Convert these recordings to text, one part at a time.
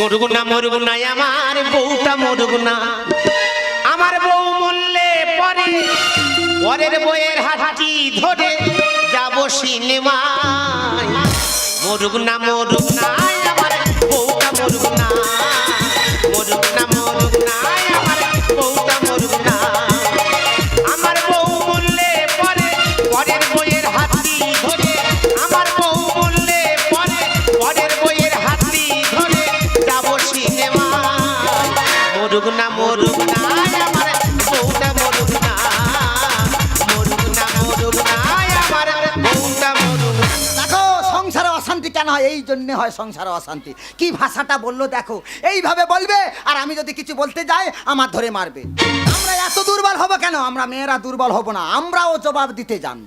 মরুক না আমার বউটা মরুক না আমার বউ মরলে পরে, পরের বইয়ের হাঁটি ধরে যাব সিনেমায়। মরুক না আমার বউটা মরুক না জন্য হয় সংসারে অশান্তি। কি ভাষাটা বলল দেখো? এইভাবে বলবে, আর আমি যদি কিছু বলতে যাই, আমার ধরে মারবে। আমরা এত দুর্বল হব কেন? আমরা মেয়েরা দুর্বল হব না, আমরাও জবাব দিতে যান।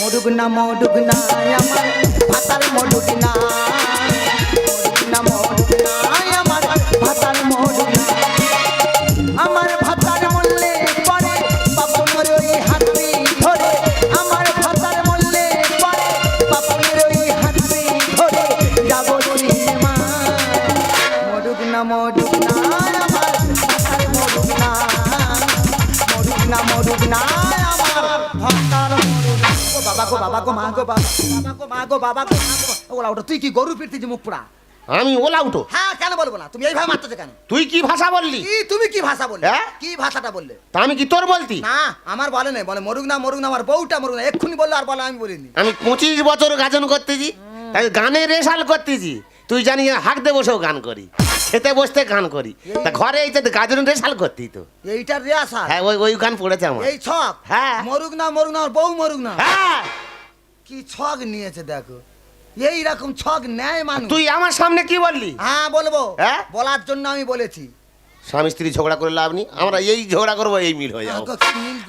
মধুগুনা মধুগুনা, আমার মডুক বাবা বাবা গো ওলা ওটা তুই কি গরু ফিরতেছি মুখ পোড়া আমি ওলা উঠো। হ্যাঁ কেন বলব না? তুমি এইভাবে মারতেছো কেন? তুই কি ভাষা বললি? কি তুমি কি ভাষা বললে? হ্যাঁ? কি ভাষাটা বললে? তা আমি কি তোর বলতি? না আমার বলে নাই বলে মরুক না মরুক না আমার বউটা মরুক না এক্ষুনি বলল আর বলে আমি বলিনি। আমি পঁচিশ বছর গাজন করতেছি তাই গানে রেশাল করতেছি। তুই জানি হাঁকতে বসেও গান করি খেতে বসতে গান করি। তা ঘরে এই গাজন রেশাল করতি তো। এইটার রেয়াসা হ্যাঁ ওই ওই গান পড়েছে আমার। এই ছক? হ্যাঁ। মরুক না মরুক না আমার বউ মরুক না। হ্যাঁ। কি ছক নিয়েছে দেখো? এই রকম ছক নেয় মানুষ। তুই আমার সামনে কি বললি? হ্যাঁ বলব। হ্যাঁ? বলার জন্য আমি বলেছি। স্বামী স্ত্রী ঝগড়া করে লাভ নেই। আমরা এই ঝগড়া করব এই মিল হয়ে যাব।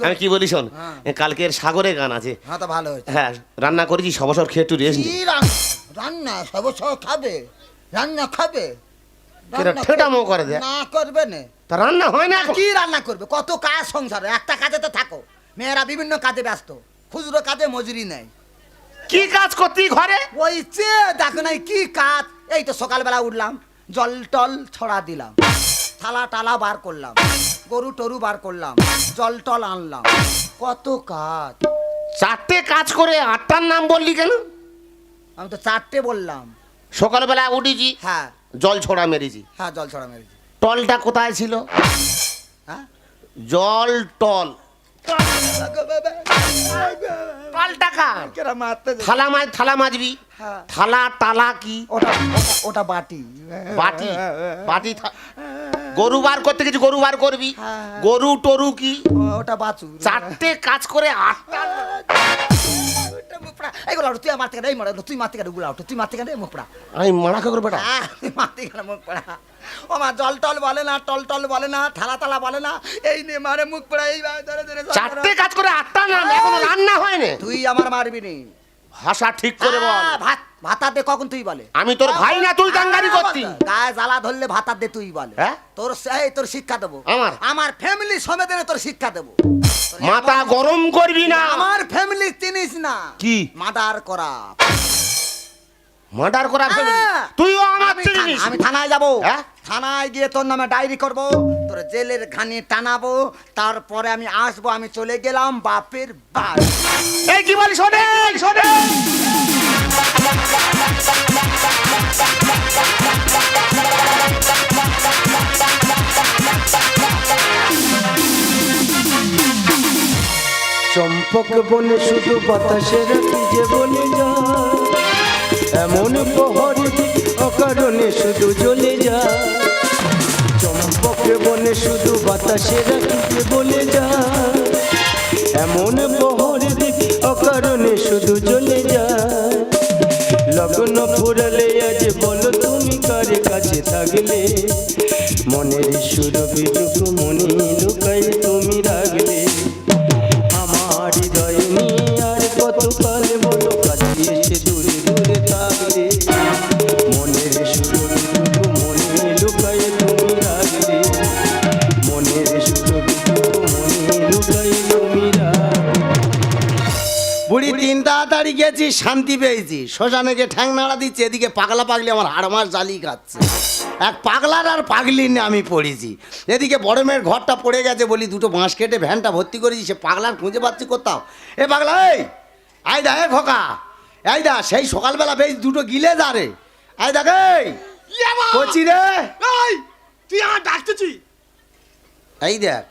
আমি কি বলি শোন হ্যাঁ। কালকের সাগরে গান আছে। হ্যাঁ তো ভালো হ্যাঁ রান্না করেছি সবসর খেয়ে একটু রেস্ট রান্না রান্না? সব সব খাবে? রান্না খাবে? ঠেটামো করে দে। না করবে না। তা রান্না হয় না কি রান্না করবে? কত কাজ সংসারে একটা কাজে তো থাকো। মেয়েরা বিভিন্ন কাজে ব্যস্ত। খুচরো কাজে মজুরি নেয়। কি কাজ করতি ঘরে? ওই যে দেখো নাই কি কাজ? এই তো সকালবেলা উঠলাম জল টল ছড়া দিলাম থালা টালা বার করলাম গরু টরু বার করলাম জল টল আনলাম। কত কাজ। চারটে কাজ করে আটটার নাম বললি কেন? আমি তো চারটে বললাম। সকালবেলা উঠেছি হ্যাঁ। জল ছড়া মেরেছি। হ্যাঁ জল ছড়া মেরেছি। টলটা কোথায় ছিল? হ্যাঁ? জল টল। কেরা? মারতে থালা মাছ থালা মাজবি? হ্যাঁ। থালা তালা কি? ওটা ওটা- বাটি। বাটি? বাটি গরু বার করতে কিছু গরু বার করবি? হ্যাঁ। গরু টরু কি? ওটা বাছু চারটে কাজ করে আটটা এইগুলো তুই মারতে গেলে এই মারা তুই মারতে গেলে গুলা তুই মারতে গেলে মুখ পড়া আমি মারা করে বেটা। মারতে গেলে মুখ পড়া ও মা জল টল বলে না টল টল বলে না থালা তালা বলে না এই নে মারে মুখ পড়া এই ধরে ধরে চারটে কাজ করে আটটা নাম এখনও রান্না হয়নি। তুই আমার মারবি নি। ভাষা ঠিক করে বল। ভাত ভাতা দে কখন তুই বলে? আমি তোর ভাই না তুই দাঙ্গারি করতি। গায়ে জ্বালা ধরলে ভাতা দে তুই বলে। হ্যাঁ? তোর সেই তোর শিক্ষা দেবো। আমার? আমার ফ্যামিলি সমেত তোর শিক্ষা দেবো। মাথা গরম করবি না। আমার ফ্যামিলি চিনিস না। কি? মাদার করা। মার্ডার করা হ্যাঁ। তুইও আমার আমি চিনিস। আমি থানায় যাব। হ্যাঁ? থানায় গিয়ে তোর নামে ডায়েরি করব। তোর জেলের ঘানি টানাবো তারপরে আমি আসব আমি চলে গেলাম বাপের বাড়ি। এই কি বলি শোনেন শোনেন চম্পক বনে শুধু বাতাসের যে বলে যায় এমন প্রহরে অকারণে শুধু জ্বলে যায়। চম্পক বনে শুধু বাতাসের রাখিতে বলে যা এমন দেখি অকারণে শুধু চলে যা লগ্ন ফুরালে আজ বলো তুমি কার কাছে থাকলে? মনের সুর বিটুকু মনে লুকাই বুড়ি গেছি শান্তি পেয়েছি। শ্মশানে গিয়ে ঠ্যাং নাড়া দিচ্ছে এদিকে পাগলা পাগলি আমার হাড় মাস জ্বালিয়ে খাচ্ছে। এক পাগলার আর পাগলি নিয়ে আমি পড়েছি। এদিকে বড় মেয়ের ঘরটা পড়ে গেছে বলি দুটো বাঁশ কেটে ভ্যানটা ভর্তি করেছি সে পাগলার খুঁজে পাচ্ছি কোথাও। এ পাগলা এই আই দা এ খোকা এই দা সেই সকালবেলা বেশ দুটো গিলে যা রে। আই দেখ এই কচি রে। তুই আমার ডাকতেছি এই দেখ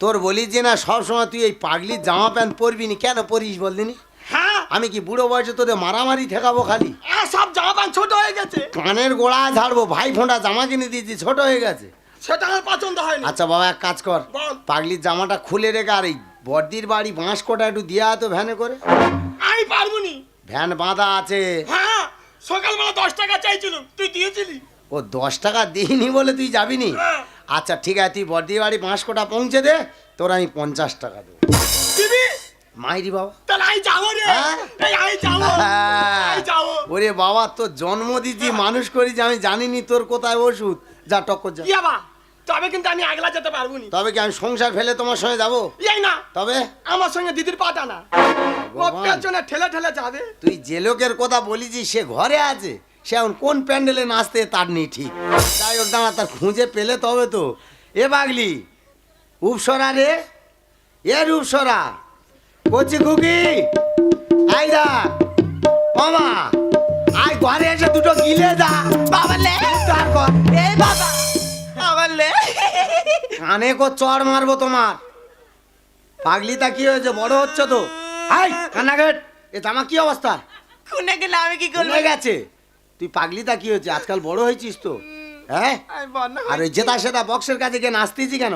তোর বলি যে না সবসময় তুই এই পাগলির জামা প্যান্ট পরবি নি? কেন পরিস হ্যাঁ আমি কি বুড়ো বয়সে তোদের মারামারি ঠেকাবো খালি? সব জামা প্যান্ট ছোট হয়ে গেছে। কানের গোড়া ঝাড়বো ভাই ফোঁটা জামা কিনে দিয়েছি ছোট হয়ে গেছে। সেটা আমার পছন্দ হয়নি। আচ্ছা বাবা এক কাজ কর। পাগলির জামাটা খুলে রেখে আর এই বর্দির বাড়ি বাঁশ কোটা একটু দিয়ে তো ভ্যানে করে। আমি পারব নি ভ্যান বাঁধা আছে। হ্যাঁ সকালবেলা দশ টাকা চাইছিলাম তুই দিয়েছিলি? ও দশ টাকা দিইনি বলে তুই যাবি নি হ্যাঁ। আচ্ছা ঠিক আছে তুই বর্দির বাড়ি বাঁশ কোটা পৌঁছে দে তোর আমি পঞ্চাশ টাকা দেবো। দিবি? মাইরি বাবা। তাহলে আমি যাব রে। হ্যাঁ? আমি যাব। আমি যাব। ওরে বাবা তোর জন্ম দিচ্ছি মানুষ করেছি আমি জানিনি তোর কোথায় ওষুধ। যা টক্কর যা। ইয়াবা তবে কিন্তু আমি আগলা যেতে পারব নি। তবে কি আমি সংসার ফেলে তোমার সঙ্গে যাব? এই না। তবে? আমার সঙ্গে দিদির পাটা না। পেছনে ঠেলে ঠেলে যাবে। তুই যে লোকের কথা বলিছি সে ঘরে আছে। সে এখন কোন প্যান্ডেলে নাচতে তার নেই ঠিক। যাই হোক দাঁড়া তার খুঁজে পেলে তবে তো। এ বাগলি উপসরা রে। এ রূপসরা কচি খুকি। আই দা। মামা আই ঘরে এসে দুটো গিলে দা। বাবালে উদ্ধার কর। এ বাবা। বাবালে কানে কো চড় মারবো তোমার। পাগলিটা কি হয়েছে? বড় হচ্ছে তো। হাই কান্নাঘাট এ জামা কি অবস্থা? গেলে আমি কি করব? গেছে। তুই পাগলিটা কি হয়েছে? আজকাল বড় হয়েছিস তো। হ্যাঁ? আমি আর ওই জেতা সেটা বক্সের কাছে গিয়ে নাচতেছি কেন?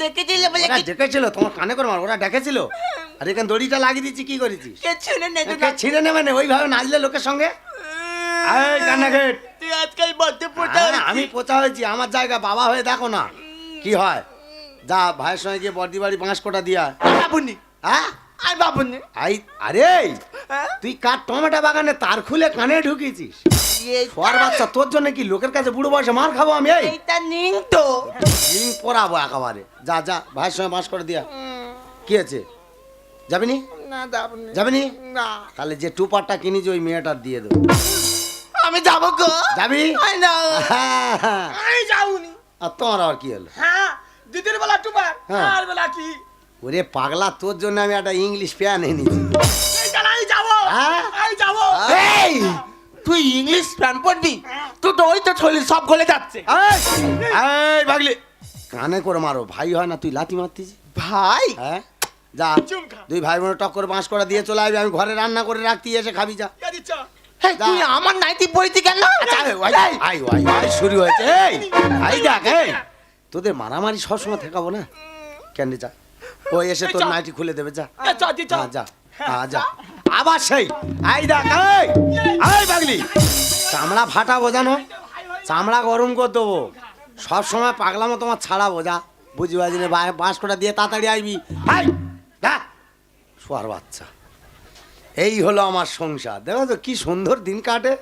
দেখেছিল বলে ওরা ডেকেছিল তোমার কানে করে মার ওরা ডেকেছিল আর এখানে দড়িটা লাগিয়ে দিচ্ছি কি করেছিস? ছিঁড়ে নেবে না ওইভাবে নাচলে লোকের সঙ্গে? আজকাল হ্যাঁ, আমি পোচা হয়েছি আমার জায়গা বাবা হয়ে দেখো না। কি হয়? যা ভাইয়ের সঙ্গে গিয়ে বর্দি বাড়ি পাঁচ কোটা দিয়া বাবুনি হ্যাঁ? আই বাবুনি আই আরে হ্যাঁ? তুই কার টমেটো বাগানে তার খুলে কানে ঢুকিয়েছিস? এই বাচ্চা তোর জন্য কি লোকের কাছে বুড়ো বয়সে মার খাব আমি এই? এইটা নিং তো রিং পরাবো একেবারে। যা যা ভাইয়ের সঙ্গে বাস করে দিয়া। কি আছে? যাবি নি না যাবি নি। না। তাহলে যে টুপারটা কিনেছি ওই মেয়েটার দিয়ে দেবো। আমি যাব গো। যাবি? না হ্যাঁ, হ্যাঁ। আমি যাবনি। আর তোমার আবার কি হলো? হ্যাঁ দিদির বেলা টুবার হ্যাঁ। আর বেলা কি? ওরে পাগলা তোর জন্য আমি একটা ইংলিশ প্যান এনেছি। আমি যাব। হ্যাঁ? আমি যাব। এই! তুই ইংলিশ প্যান পড়বি? তুই তো ওই তো শরীর সব গলে যাচ্ছে। এই, এই। বাগলি কানে করে মারো ভাই হয় না তুই লাথি মারতিস? ভাই? হ্যাঁ? যা দুই ভাই বোনের টক্কর বাঁশ করে দিয়ে চলে আসবি আমি ঘরে রান্না করে রাখতি এসে খাবি যা। তুই আমার নাইটি পড়িতি কেন? আচ্ছা, আই, আই, আই, শুরু হয়েছে এই। আই দেখ এই তোদের মারামারি সবসময় ঠেকাবো না? কেন যা। ও এসে তোর নাইটি খুলে দেবে যা। চ। হ্যাঁ, যা হ্যাঁ, যা আবার সেই। আই দেখ আই পাগলি। চামড়া ফাটা বোঝানো চামড়া গরম করে দেবো। সব সময় পাগলামো তোমার ছাড়া বোঝা। বুঝি বাজি নে বাঁশ কোটা দিয়ে তাড়াতাড়ি আইবি। হাই যা। শোয়ার বাচ্চা। এই হলো আমার সংসার। দেখো তো, কী সুন্দর দিন কাটে।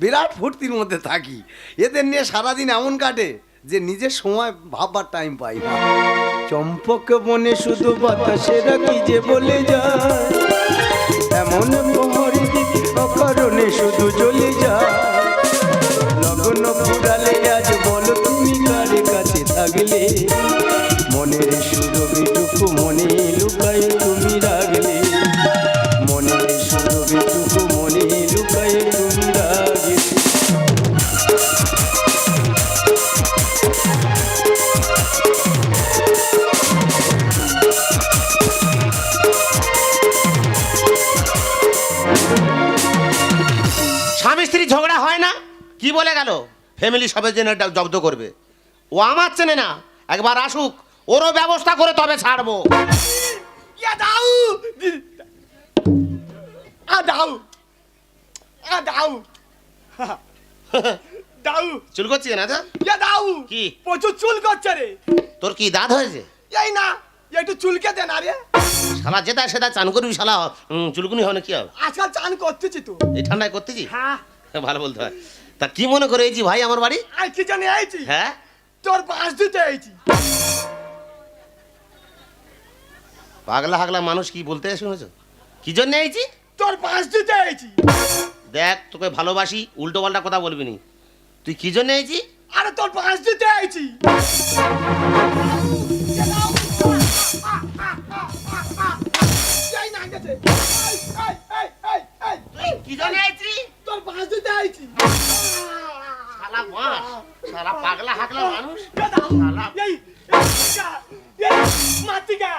বিরাট ফুর্তির মধ্যে থাকি। এদের নিয়ে সারাদিন এমন কাটে যে নিজের সময় ভাববার টাইম পাই না। চম্পক বনে শুধু বাতাসেরা কি যে বলে যায়। এমন মোহরে অকারণে শুধু চলে যা। লগ্ন পুরালে আজ বলো তুমি কারে কাছে থাকলে? ফ্যামিলি সবের জন্য এটা জব্দ করবে। ও আমার চেনে না। একবার আসুক ওরও ব্যবস্থা করে তবে ছাড়বো। দাও দি- আ দাও আ দাও দাও চুল করছি না ইয়া দাও কি? প্রচুর চুল করছে রে। তোর কি দাঁত হয়েছে? এই না একটু চুলকে দে না রে। শালা যেটা সেটা চান করবি শালা। চুলকুনি হবে না কি হবে? আজকাল চান করতেছি তো। এই ঠান্ডায় করতেছি? হ্যাঁ। ভালো বলতে হয়। তা কি মনে করে এইছি ভাই আমার বাড়ি? আর কি জানি আইছি হ্যাঁ? তোর বাঁশ দিতে আইছি পাগলা হাগলা মানুষ কি বলতে শুনেছো? কি জন্য এইছি তোর পাঁচ দিতে আইছি দেখ তোকে ভালোবাসি উল্টো পাল্টা কথা বলবি নি। তুই কি জন্য এসেছি আরে তোর পাঁচ দিতে আইছি এই না গেছে। এই, এই, এই, এই, এই, তুই কি জন্য এসেছি তোর পাঁচ দিতে আইছি। শালা মাস শালা পাগলা হাগলা মানুষ। শালা। এই, এই, মাতিকা,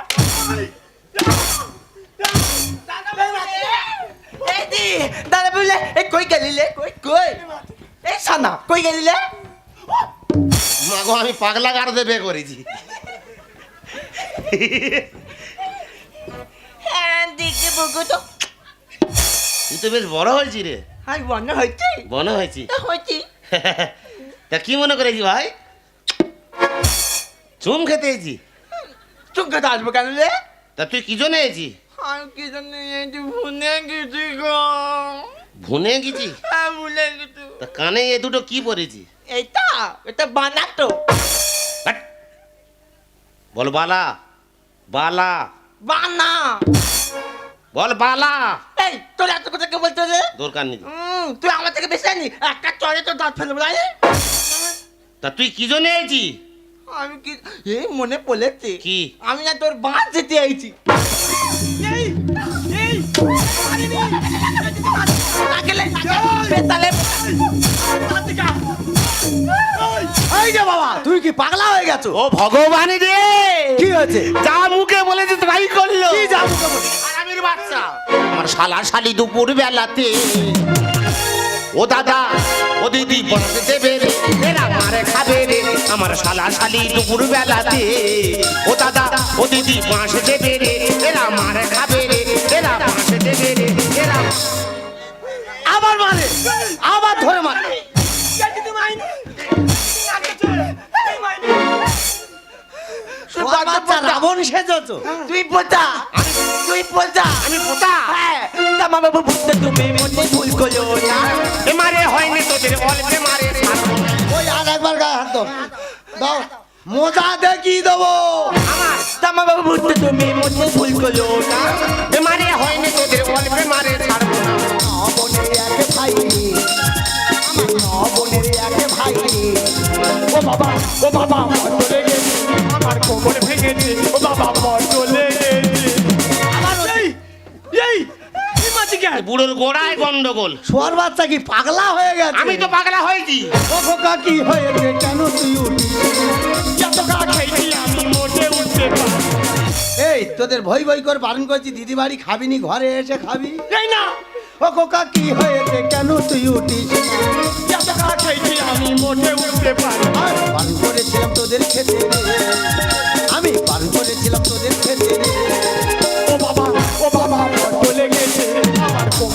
দাদা, বলে এই কই গেলিলে কই কই? এই সানা কই গেলিলে মাগো আমি পাগলা গারদে বিয়ে করেছি। হ্যাঁ দেখে বগো তো। তুই তো বেশ বড় হয়েছি রে। হাই বন্ধ হইছে বড় হয়েছি। তা হইছে তা কি মনে করেছি ভাই? চুম খেতে এসেছি। চুকে তো আসব কেন রে? তা তুই কি জন্য এসেছি? আর কি জন্য যে ভুনে গেছি গো। ভুনে গেছি? হ্যাঁ ভুলে গেছি। তা কানে এ দুটো কি পরেছি এইটা? এটা বানাতো হাট। বল বালা। বালা। বানা বল বালা। এই তোর এত কথা কে বলতে রে দরকার নেই। তুই আমার থেকে বেশি জানি একটা চড়ে তো দাঁত ফেলব না? তা তুই কি জন্য আমি কি এই মনে পড়েছে। কি? আমি না তোর বাঁশ যেতে আইছি। এই, এই, না গেলে বেতালে মাতিকা, এই, এই যে বাবা তুই কি পাগলা হয়ে গেছো? ও ভগবান রে! কি হয়েছে? যা মুখে বলেছে তাই করল। কি যা মুখে বলে? আরামের বাচ্চা। আমার শালা শালি দুপুর বেলাতে ও দাদা ও দিদি বসতে দেবে রে। এরা মারে খাবে রে। আমার শালা শালি দুপুর বেলাতে ও দাদা ও দিদি বাঁশ দেবে রে। এরা মারে খাবে রে। এরা বাঁশ দেবে রে। এরা আবার মারে। আবার ধরে মারে। রাবণ সেজেছো। তুই পোতা। তুই পোতা আমি পোতা হ্যাঁ তুমি মনে ভুল করো না। এ হয়নি তোদের অল্পে মারে। ওই আর একবার গায়ে হাত দাও। দাও। মোজা দেখি দেবো। আমার? তা মামা বুঝতে তুমি মনে ভুল করো না। এ মারে হয়নি তোদের অল্পে মারে। ছাড়বো না। একে ভাই আমার একে ভাই ও বাবা ও বাবা। এই বুড়োর গোড়ায় গন্ডগোল। সোয়ার বাচ্চা কি পাগলা হয়ে গেছে? আমি তো পাগলা হয়েছি। ও খোকা কি হয়েছে কেন তুই উঠিস এত গা খেয়েছি আমি মোটে উঠতে পারি এই তোদের ভই ভই করে বারণ করছি দিদি বাড়ি খাবিনি ঘরে এসে খাবি। এই না! ও খোকা কি হয়েছে কেন তুই উঠিস? এত গা খেয়েছি আমি মোটে উঠতে পারি বারণ করেছিলাম তোদের খেতে। আমি বারণ করেছিলাম তোদের খেতে।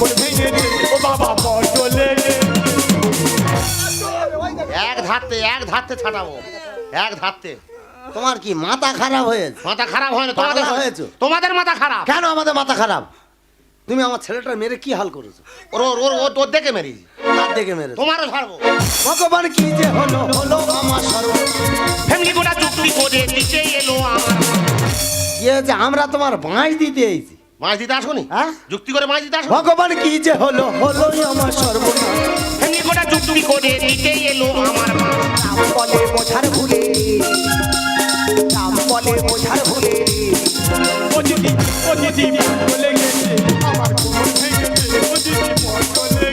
ও বাবা চলে এক ধারতে এক ধারতে ছাটাবো এক ধারতে তোমার কি মাথা খারাপ হয়েছে? মাথা খারাপ হয় না তোমাদের হয়েছো? তোমাদের মাথা খারাপ। কেন আমাদের মাথা খারাপ? তুমি আমার ছেলেটা মেরে কি হাল করেছ? ওর ওর ওর ও তোর দেখে মেরিস তার দেখে মেরে তোমারও ছাড়বো। ভগবান কি যে হলো? হলো আমার সর্ব ফ্যামিলি গোটা চুক্তি করে দিতে এলো আমার। কি হয়েছে আমরা তোমার বাঁশ দিতে এসেছি। মাছ দিতে আসুনি? হ্যাঁ? যুক্তি করে মাছ দিতে আসো ভগবান কি যে হলো হলো আমার সর্বনাশ। ফ্যামিলি গোটা চুক্তি করে দিতে এলো আমার মা। রাম বলে বোঝার ভুলে রাম বলে বোঝার ভুলে। ও দিদি ও দিদি চলে গেছে। আমার কোমর ভেঙেছে ও দিদি মন চলে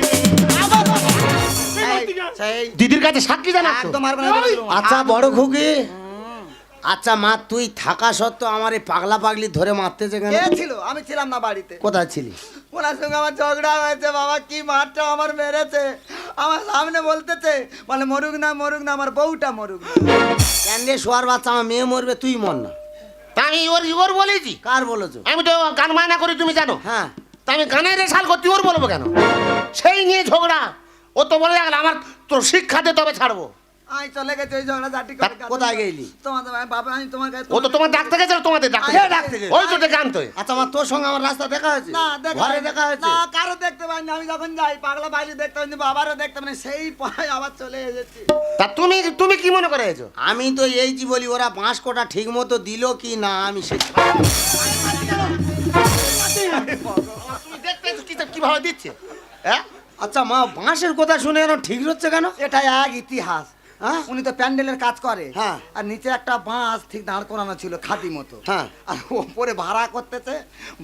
এই দিদির কাছে সাক্ষী জানাচ্ছ? একদম মারবে না বলে আচ্ছা বড় খুকি আচ্ছা মা তুই থাকা সত্ত্বেও আমার এই পাগলা পাগলি ধরে মারতে কেন? কে ছিল? আমি ছিলাম না বাড়িতে। কোথায় ছিলি? ওনার সঙ্গে আমার ঝগড়া হয়েছে বাবা কি মারটা আমার মেরেছে। আমার সামনে বলতেছে বলে মরুক না মরুক না আমার বউটা মরুক। কেন রে শোয়ার বাচ্চা আমার মেয়ে মরবে তুই মর না। তা আমি ওর ওর বলেছি? কার বলেছ? আমি তো গান মায়না করি তুমি জানো। হ্যাঁ। তা আমি গানের রেশাল করতে ওর বলব কেন? সেই নিয়ে ঝগড়া। ও তো বলে গেল আমার তোর শিক্ষা দে তবে ছাড়বো। আমি চলে গেছি ওই ঝগড়া কোথায় গেলি? তোমাদের বাবা আমি তোমার কাছে ও তো তোমার ডাকতে গেছে তোমাদের ডাকতে আরে ডাকতে গেছে। ওই তো গান তো আচ্ছা আমার তোর সঙ্গে আমার রাস্তা দেখা হয়েছে? না দেখা ঘরে দেখা হয়েছে? না কারও দেখতে পাইনি আমি যখন যাই পাগলা বাইরে দেখতে বাবারও দেখতে পাইনি সেই আবার চলে এসেছি। তা তুমি তুমি কি মনে করে এসো আমি তো এই যে বলি ওরা পাঁচ কোটা ঠিক মতো দিল কি না আমি সে তুমি দেখতে কীভাবে দিচ্ছে? হ্যাঁ? আচ্ছা মা বাঁশের কথা শুনে যেন ঠিক হচ্ছে কেন? এটা এক ইতিহাস। উনি তো প্যান্ডেলের কাজ করে। হ্যাঁ। আর নিচে একটা বাঁশ ঠিক দাঁড় করানো ছিল খাদি মতো। হ্যাঁ। আর ওপরে ভাড়া করতেছে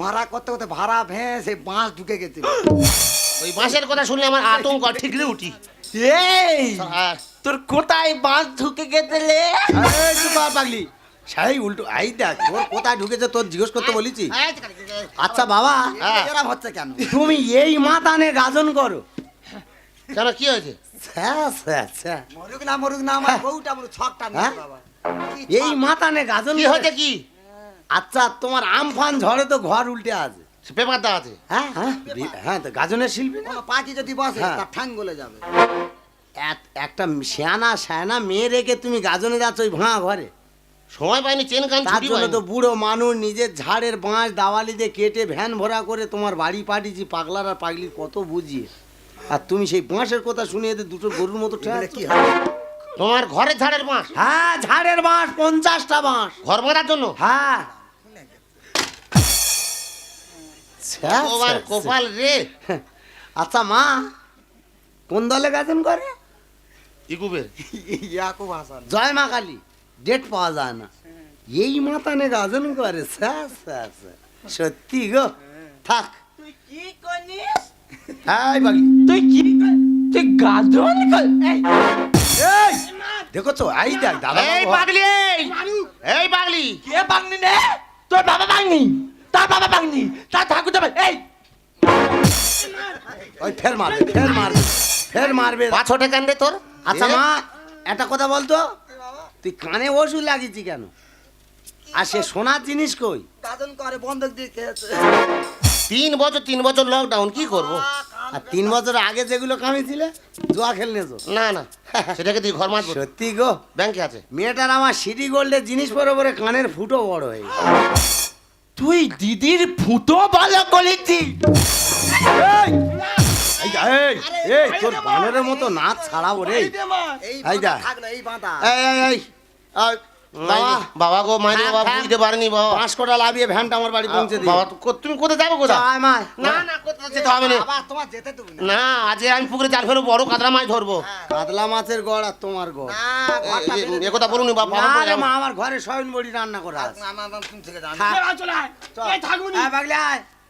ভাড়া করতে করতে ভাড়া ভেঙে সেই বাঁশ ঢুকে গেছিল। ওই বাঁশের কথা শুনলে আমার আতঙ্ক ঠিকলে উঠি। এই! হ্যাঁ। তোর কোথায় বাঁশ ঢুকে গেছিলে? এই পাগলি। সেই উল্টো এই দেখ তোর কোথায় ঢুকেছে তোর জিজ্ঞেস করতে বলেছি? আচ্ছা বাবা। হ্যাঁ। হচ্ছে কেন? তুমি এই মাতানে গাজন করো। কেন কি হয়েছে? ছ্যা, ছ্যা, ছ্যা। মরুক না মরুক না আমার বউটা আমার ছকটা নিয়ে হ্যাঁ? বাবা। এই মাতানে গাজন কি? হয়েছে কি? আচ্ছা তোমার আমফান ঝড়ে তো ঘর উল্টে আছে। পেপার দেওয়া আছে। হ্যাঁ হ্যাঁ হ্যাঁ তো গাজনের শিল্পী না? পাখি যদি বসে হ্যাঁ। তার ঠ্যাং গলে যাবে। এক- একটা শ্যানা শ্যানা মেয়ে রেখে তুমি গাজনে যাচ্ছ ওই ভাঙা ঘরে। সময় পাইনি চেন কান তার ছুটি জন্য পাইনি। তো বুড়ো মানুষ নিজের ঝাড়ের বাঁশ দাওয়ালি দিয়ে কেটে ভ্যান ভরা করে তোমার বাড়ি পাঠিয়েছি পাগলার আর পাগলির কত বুঝিয়ে। আর তুমি সেই বাঁশের কথা শুনে এদের দুটো গরুর মতো কি হবে? তোমার ঘরের ঝাড়ের বাঁশ। হ্যাঁ ঝাড়ের বাঁশ পঞ্চাশটা বাঁশ। ঘর বাঁধার জন্য? হ্যাঁ। ছ্যা, কপাল রে। আচ্ছা মা কোন দলে গাজন করে? ইকুবের ইয়াকুব হাসান। জয় মা কালী। ডেট পাওয়া যায় না। এই মাতানে গাজন করে। ছ্যা, ছ্যা। সত্যি গো। থাক। তুই কি করিস? এই বাগি তুই কি তুই গাজন এই। এই। দেখো তো এই দেখ দাদা এই পাগলি এই। এই পাগলি। কে বাংনি রে? তোর বাবা বাংনি তার বাবা বাংনি তার ঠাকুর যাবে এই। ওই ফের মারবে ফের মারবে ফের মারবে। পা ছোটে কান রে তোর? আচ্ছা মা। একটা কথা বলতো? তুই কানে ওষুধ লাগিয়েছি কেন? আর সে সোনার জিনিস কই? গাজন করে বন্ধক দিয়ে খেয়েছে। তিন বছর তিন বছর লকডাউন কি করব? আর তিন বছর আগে যেগুলো কামিয়েছিলে জুয়া খেলনে তো না না সেটাকে তুই ঘর মারবো। সত্যি গো। ব্যাংকে আছে। মেয়েটার আমার সিটি গোল্ডের জিনিস পরে পরে কানের ফুটো বড় হয়ে তুই দিদির ফুটো ভালো করেছিস এই, তোর বানরের মতো নাচ ছাড়াবো রে। এই এই যা। এই বাঁধা। এই এই এই। এই, বাবা। বাবা গো মাইনে বাবা বুঝতে পারিনি বাবা। পাঁচ লাভিয়ে ভ্যানটা আমার বাড়ি পৌঁছে দিই বাবা তুমি কোথায় যাব কোথায়? না না কোথায় যেতে হবে না। তোমার যেতে তুমি না। না আমি পুকুরে জাল ফেলব বড় কাতলা মাছ ধরবো। কাতলা মাছের গড় আর তোমার গড়। এ- কথা বলুন বাবা। না মা আমার ঘরে সয়ন বড়ি রান্না করা আছে। আমার তুমি থেকে জানো চলে আয়।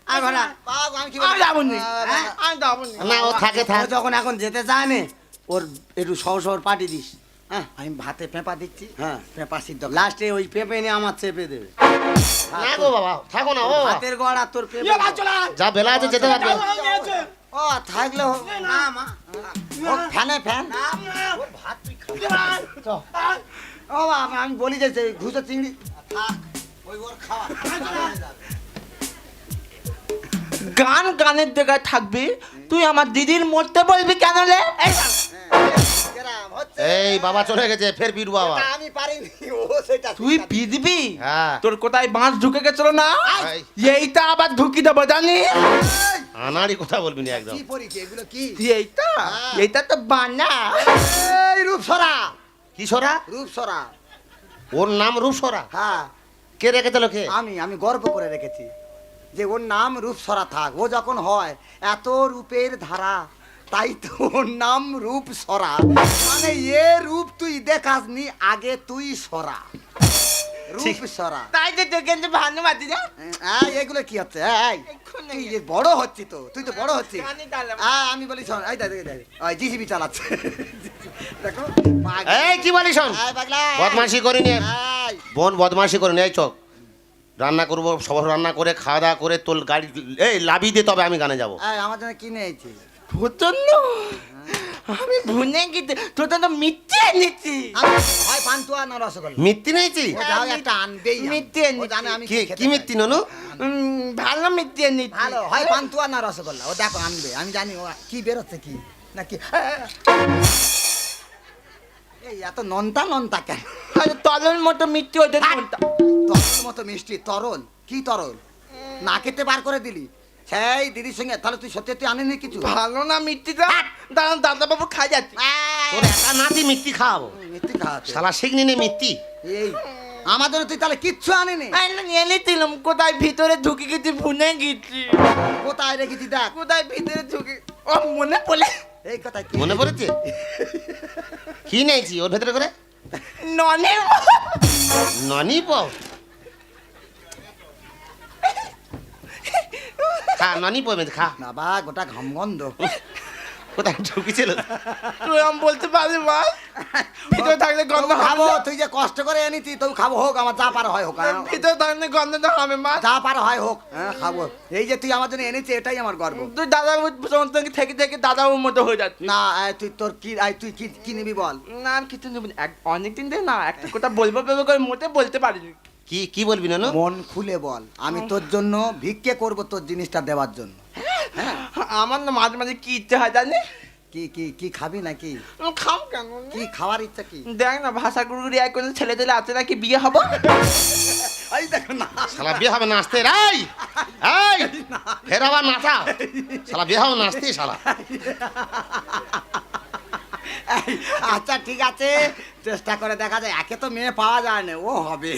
আয় নি হ্যাঁ? না ও থাকে যখন এখন যেতে চায় ওর একটু সহ সহ পাঠিয়ে দিস। হ্যাঁ। আমি ভাতে পেঁপা দিচ্ছি। হ্যাঁ। পেঁপা সিদ্ধ লাস্টে ওই পেঁপে নিয়ে আমার চেপে দেবে। না গো বাবা থাকো না ও হাতের গড় তোর পেঁপে ইয়ে যা বেলা আছে যেতে পারবে ও থাকলে না। মা। হোক, ফ্যানে ফ্যান। ও বাবা আমি বলি যে ঘুষো চিংড়ি। থাক ওই ওর খাওয়া। গান গানের জায়গায় থাকবি তুই আমার দিদির মরতে বলবি কেন রে? এই কেরাম হচ্ছে। এই বাবা চলে গেছে ফের বিরু বাবা আমি পারিনি ও সেটা তুই বিদবি হ্যাঁ। তোর কোথায় বাঁশ ঢুকে গেছিল না? এইটা আবার ঢুকি দেবো জানি আনারই কথা বলবি না একদম। কি পরিচয় এগুলো কি? এইটা এইটা তো বানা। এই রূপসরা। কিশোরা রূপসরা। ওর নাম রূপসরা? হ্যাঁ। কে রেখেছিল কে আমি আমি গর্ব করে রেখেছি। যে ওর নাম রূপসরা থাক ও যখন হয় এত রূপের ধারা তাই তো ওর নাম রূপ সরা মানে এ রূপ তুই দেখাসনি আগে তুই সরা। রূপ সরা তাই তো তোকে কিন্তু ভানুবাদি যা এই, এগুলো কি হচ্ছে? এই, তুই যে বড় হচ্ছি তো তুই তো বড় হচ্ছিস। আয়, আমি বলি শোন এই দেখ দেখ, দেখ ওই জিসিবি চালাচ্ছে। দেখো পাগল। এই কি বলিস শোন? আয়, পাগলা, আয়। বদমাশি করিনি। বোন বদমাশি করিনি এই চোখ। রান্না করব সব রান্না করে খাওয়া দাওয়া করে তোর গাড়ি এই লাভি দিয়ে তবে আমি গানে যাব। আয়, আমার জন্য কিনে এনেছি ভূতন্য আমি ভুনে তোর তো মিথ্যে এনেছি। আমি হয় পান্তুয়া না রসগোল্লা। মিত্তি নেইছি ও যাও একটা আনবেই। মিথ্যে ও জানে আমি কি খেতে কি মিত্তি ননু? উম, ভালো মিথ্যে এনেছি। ভালো হয় পান্তুয়া না রসগোল্লা। ও দেখো আনবে। আমি জানি ও কি বেরোচ্ছে কি নাকি? এই এত নন্তা নন্তা কেন? আরে তলন মতো মিথ্যে কোনটা? তরল মতো মিষ্টি তরল। কি তরল? না খেতে বার করে দিলি। সেই দিদির সঙ্গে তাহলে তুই সত্যি তুই আনিনি কিছু? ভালো না মিথ্যেটা দাঁড়ান দাদা বাবু খাই যাচ্ছে। তোর একা নাতি খাওয়াবো। মিষ্টি খাওয়াতে। শালা শিখনি নে মিত্তি এই। জন্য তুই তাহলে কিচ্ছু আনিনি? নিতিলাম কোথায় ভিতরে ঢুকে গেছি ভুলে গেছি। কোথায় রেখেছি দেখ। কোথায় ভিতরে ঢুকে ও মনে পড়ে এই কথায় কি? মনে পড়েছে? কি নেইছি ওর ভেতরে করে? ননে ননি পাও খা ননি পাবে খা। বাবা গোটা ঘমগন্ধ কোথায় ঢুকেছিল। তুই আম বলতে পারবি মা? ভিতরে থাকলে গন্ধ খাব তুই যে কষ্ট করে এনেছি তবু খাব হোক আমার যা পার হয় হোক হ্যাঁ। ভিতরে থাকলে গন্ধটা হবে মা। যা পার হয় হোক হ্যাঁ খাব। এই যে তুই আমার জন্য এনেছি এটাই আমার গর্ব। তুই দাদা সমস্ত থেকে থেকে দাদাও মতো হয়ে যাচ্ছে না তুই তোর কি আয়, তুই কি কি নিবি বল? না আমি কিছু নেব না। এক- অনেকদিন ধরে না একটা কথা বলব বলব করে মোটে বলতে পারিনি। কি কি বলবি না মন খুলে বল আমি তোর জন্য ভিক্ষে করব তোর জিনিসটা দেওয়ার জন্য। আমার না মাঝে মাঝে কি ইচ্ছে হয় জানি কি কি কি খাবি নাকি? খাও কেন? কি খাওয়ার ইচ্ছা কি? দেখ না ভাষা গুরুগুরি এক কোনো ছেলে দিলে আছে নাকি বিয়ে হব? এই দেখো না। শালা বিয়ে হবে নাচতে রাই এই ফের আবার নাচা শালা বিয়ে হবে নাচতে শালা। আচ্ছা ঠিক আছে। চেষ্টা করে দেখা যায় একে তো মেয়ে পাওয়া যায় না ও হবে।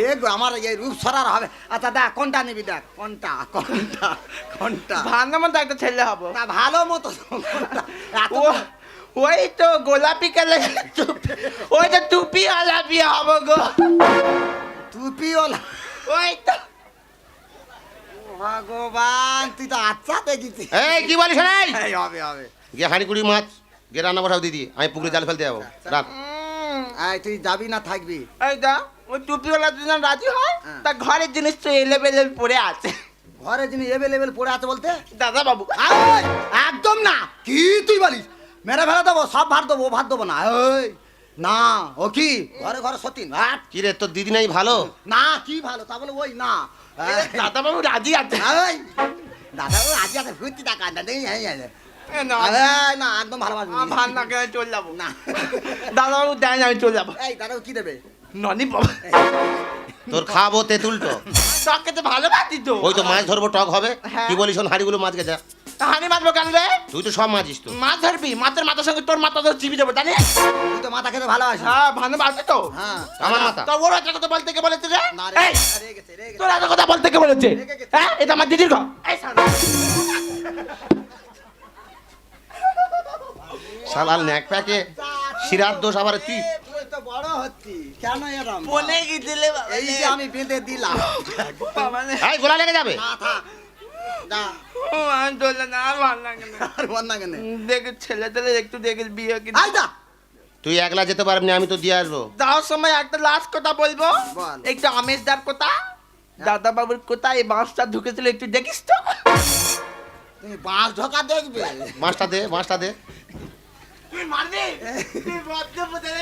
এ আমার এই রূপ সরার হবে। আচ্ছা দেখ কোনটা নিবি দেখ? কোনটা কোনটা কোনটা? ভান্ডার মতো একটা ছেলে হব। তা ভালো মতো? ওই তো গোলাপি কালার ওই তো টুপি আলা বিয়ে হব গো। টুপিওলা ওই তো। ভগবান তুই তো আচ্ছা দেখিস এই কি বলিস এই হবে হবে। গিয়ে হাঁড়ি কুড়ি মাছ। গিয়ে রান্না বসাও দিদি আমি পুকুরে জাল ফেলতে যাব। রাত উম, এই তুই যাবি না থাকবি। এই দা ওই টুপিওয়ালা দুজন রাজি হয় হ্যাঁ। তা ঘরের জিনিস তো এলেবেলে পড়ে আছে। ঘরে যিনি এভেলেবেল পড়ে আছে বলতে? দাদা বাবু একদম না কি তুই বলিস? মেরে ফেলে দেবো সব ভাত দেবো ও ভাত দেবো না ওই। না ও কি? ঘরে ঘরে সতীন হাট। কি রে তোর দিদি নাই ভালো? না কি ভালো তা বলে ওই না। দাদা বাবু রাজি আছে। দাদা ও আজ আছে ঘুরতে টাকা না না, না একদম ভালোবাসবি আমার ভান না কেন চলে যাব না দাদা বাবু আমি চলে যাব এই দাদা কি দেবে ননি বাবু তোর খাব তেঁতুলটো তো ভালোবাসি তো ওই তো মাছ ধরবো টক হবে হ্যাঁ। কি বলিস শোন হাঁড়িগুলো মাছ গেছে হানি মারবো কেন রে তুই তো সব মাছিস তো মাছ ধরবি মাছের মাথার সঙ্গে তোর মাথা তো চিবি দেবো জানিস তুই তো মাথা খেতে ভালোবাসিস হ্যাঁ ভালো বাসে তো হ্যাঁ আমার মাথা তো ওর একটা কথা বলতে কে বলেছে রে না এই, রে রে গেছে রে তোর এত কথা বলতে কে বলেছে হ্যাঁ এটা আমার দিদির ঘর এই শালা। শালাল ন্যাক প্যাকে শিরার দোষ আবার তুই তুই বড় হচ্ছিস কেন এরম? বলে গেছিলে এই যে আমি বেঁধে দিলাম। এই গোলা লেগে যাবে? না ও, আমি চললে না আর ভালো লাগে না আর বল না কেন? দেখে ছেলে একটু দেখে বিয়ে কি আই যা। তুই একলা যেতে পারবি না আমি তো দিয়ে আসব। যাওয়ার সময় একটা লাস্ট কথা বলব। বল। একটু আমেশদার কথা দাদা বাবুর কোথায় এই বাঁশটা ঢুকেছিল একটু দেখিস তো? তুমি বাঁশ ঢোকা দেখবে। বাঁশটা দে বাঁশটা দে। তুই মারবি? তুই বদ্ধ বুঝে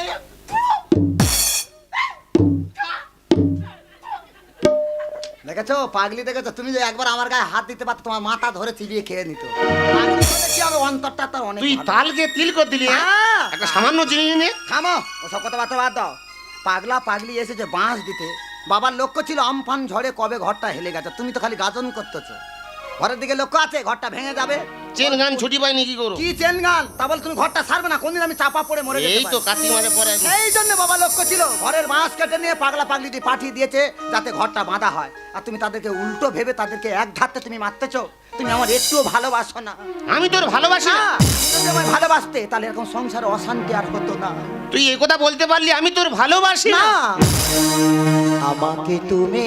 দেখেছ? পাগলি দেখেছ? তুমি যে একবার আমার গায়ে হাত দিতে পারতো তোমার মাথা ধরে চিবিয়ে খেয়ে নিত। কি হবে অন্তরটা তার অনেক তুই ভালো। তালকে তিল করে দিলি হ্যাঁ? হ্যাঁ। একটা সামান্য জিনিস নিয়ে থামো ওসব কথাবার্তা বাদ দাও। পাগলা পাগলি এসেছে বাঁশ দিতে বাবার লক্ষ্য ছিল আমফান ঝড়ে কবে ঘরটা হেলে গেছে। তুমি তো খালি গাজন করতেছো। ঘরের দিকে লক্ষ্য আছে ঘরটা ভেঙে যাবে। চেন গান ছুটি পাইনি কি করো কি চেন গান? তা বলে তুমি ঘরটা ছাড়বে না? কোনদিন আমি চাপা পড়ে মরে এই তো। কাতি মারে পরে এই জন্য বাবা লক্ষ্য ছিল ঘরের বাঁশ কেটে নিয়ে পাগলা পাগলিটি পাঠিয়ে দিয়েছে যাতে ঘরটা বাঁধা হয়। আর তুমি তাদেরকে উল্টো ভেবে তাদেরকে এক ধারতে তুমি মারতেছো। তুমি আমার একটুও ভালোবাসো না। আমি তোর ভালোবাসি না, তুমি আমায় ভালোবাসতে তাহলে এরকম সংসারে অশান্তি আর হতো না। তুই এই কথা বলতে পারলি আমি তোর ভালোবাসি না। আমাকে তুমি